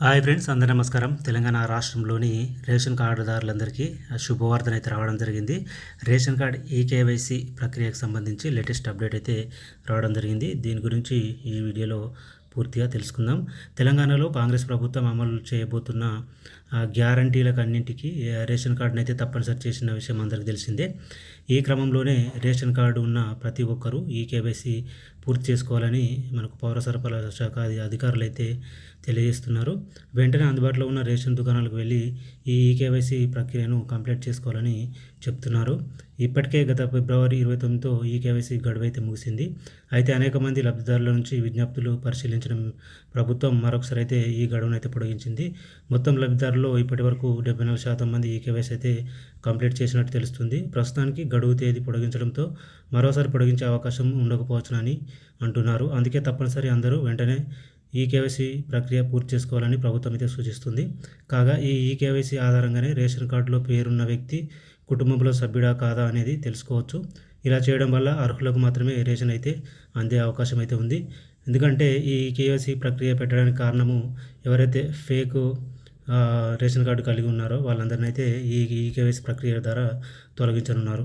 Hi friends అందరి నమస్కారం. తెలంగాణ రాష్ట్రంలోని రేషన్ కార్డుదారులందరికీ శుభవార్తన అయితే రావడం జరిగింది. రేషన్ కార్డ్ ఈకేవైసీ ప్రక్రియకు సంబంధించి లేటెస్ట్ అప్డేట్ అయితే రావడం జరిగింది. దీని గురించి ఈ వీడియోలో పూర్తిగా తెలుసుకుందాం. తెలంగాణలో కాంగ్రెస్ ప్రభుత్వం అమలు చేయబోతున్న గ్యారంటీలకు అన్నింటికి రేషన్ కార్డును అయితే తప్పనిసరి చేసిన విషయం అందరికీ తెలిసిందే. ఈ క్రమంలోనే రేషన్ కార్డు ఉన్న ప్రతి ఒక్కరూ ఈ కేవైసీ పూర్తి చేసుకోవాలని మనకు పౌర సరఫరాల శాఖ అధికారులు అయితే తెలియజేస్తున్నారు. వెంటనే అందుబాటులో ఉన్న రేషన్ దుకాణాలకు వెళ్ళి ఈ కేవైసీ ప్రక్రియను కంప్లీట్ చేసుకోవాలని చెప్తున్నారు. ఇప్పటికే గత ఫిబ్రవరి ఇరవై తొమ్మిదితో ఈ కేవైసీ గడువైతే ముగిసింది. అయితే అనేక మంది లబ్ధిదారుల నుంచి విజ్ఞప్తులు పరిశీలించడం ప్రభుత్వం మరొకసారి అయితే ఈ గడువును అయితే పొడిగించింది. మొత్తం లబ్ధిదారుల్లో ఇప్పటి వరకు డెబ్బై నాలుగు శాతం మంది ఈ కేవైసీ అయితే కంప్లీట్ చేసినట్టు తెలుస్తుంది. ప్రస్తుతానికి గడువు తేదీ పొడిగించడంతో మరోసారి పొడిగించే అవకాశం ఉండకపోవచ్చునని అంటున్నారు. అందుకే తప్పనిసరి అందరూ వెంటనే ఈ కేవైసీ ప్రక్రియ పూర్తి చేసుకోవాలని ప్రభుత్వం అయితే సూచిస్తుంది. కాగా ఈ ఈ కేవైసీ ఆధారంగానే రేషన్ కార్డులో పేరున్న వ్యక్తి కుటుంబంలో సభ్యుడా కాదా అనేది తెలుసుకోవచ్చు. ఇలా చేయడం వల్ల అర్హులకు మాత్రమే రేషన్ అయితే అందే అవకాశం అయితే ఉంది. ఎందుకంటే ఈ కేవైసీ ప్రక్రియ పెట్టడానికి కారణము ఎవరైతే ఫేక్ రేషన్ కార్డు కలిగి ఉన్నారో వాళ్ళందరినైతే అయితే ఈ ఈ కేవైసీ ప్రక్రియ ద్వారా తొలగించనున్నారు.